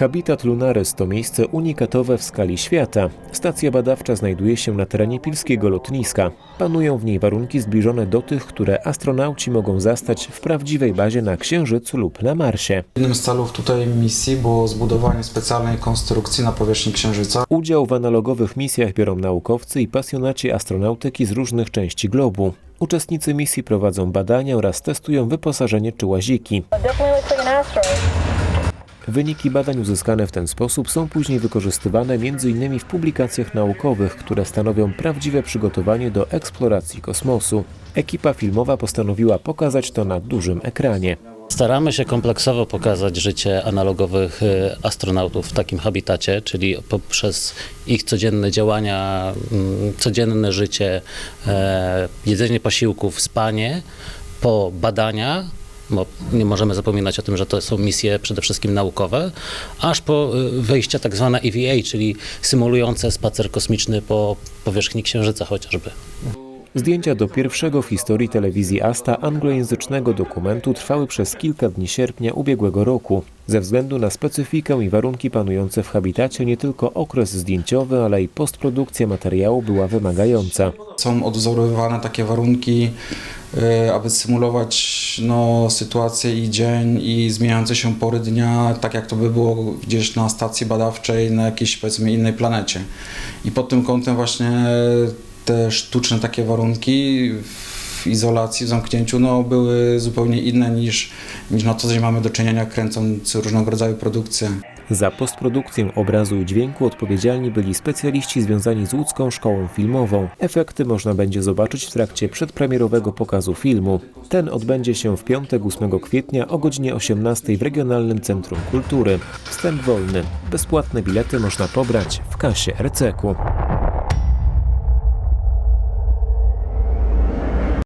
Habitat Lunares to miejsce unikatowe w skali świata. Stacja badawcza znajduje się na terenie pilskiego lotniska. Panują w niej warunki zbliżone do tych, które astronauci mogą zastać w prawdziwej bazie na Księżycu lub na Marsie. Jednym z celów tutaj misji było zbudowanie specjalnej konstrukcji na powierzchni Księżyca. Udział w analogowych misjach biorą naukowcy i pasjonaci astronautyki z różnych części globu. Uczestnicy misji prowadzą badania oraz testują wyposażenie czy łaziki. Wyniki badań uzyskane w ten sposób są później wykorzystywane m.in. w publikacjach naukowych, które stanowią prawdziwe przygotowanie do eksploracji kosmosu. Ekipa filmowa postanowiła pokazać to na dużym ekranie. Staramy się kompleksowo pokazać życie analogowych y, astronautów w takim habitacie, czyli poprzez ich codzienne działania, mm, codzienne życie, e, jedzenie posiłków, spanie, po badania, bo nie możemy zapominać o tym, że to są misje przede wszystkim naukowe, aż po y, wejścia tak zwane EVA, czyli symulujące spacer kosmiczny po powierzchni Księżyca chociażby. Zdjęcia do pierwszego w historii telewizji Asta anglojęzycznego dokumentu trwały przez kilka dni sierpnia ubiegłego roku. Ze względu na specyfikę i warunki panujące w habitacie nie tylko okres zdjęciowy, ale i postprodukcja materiału była wymagająca. Są odwzorowywane takie warunki, y, aby symulować no, sytuację i dzień i zmieniające się pory dnia, tak jak to by było gdzieś na stacji badawczej na jakiejś powiedzmy innej planecie. I pod tym kątem właśnie te sztuczne takie warunki w izolacji, w zamknięciu, no, były zupełnie inne niż, niż na co dzień mamy do czynienia kręcąc różnego rodzaju produkcje. Za postprodukcję obrazu i dźwięku odpowiedzialni byli specjaliści związani z łódzką szkołą filmową. Efekty można będzie zobaczyć w trakcie przedpremierowego pokazu filmu. Ten odbędzie się w piątek 8 kwietnia o godzinie 18 w Regionalnym Centrum Kultury. Wstęp wolny. Bezpłatne bilety można pobrać w kasie RCK-u.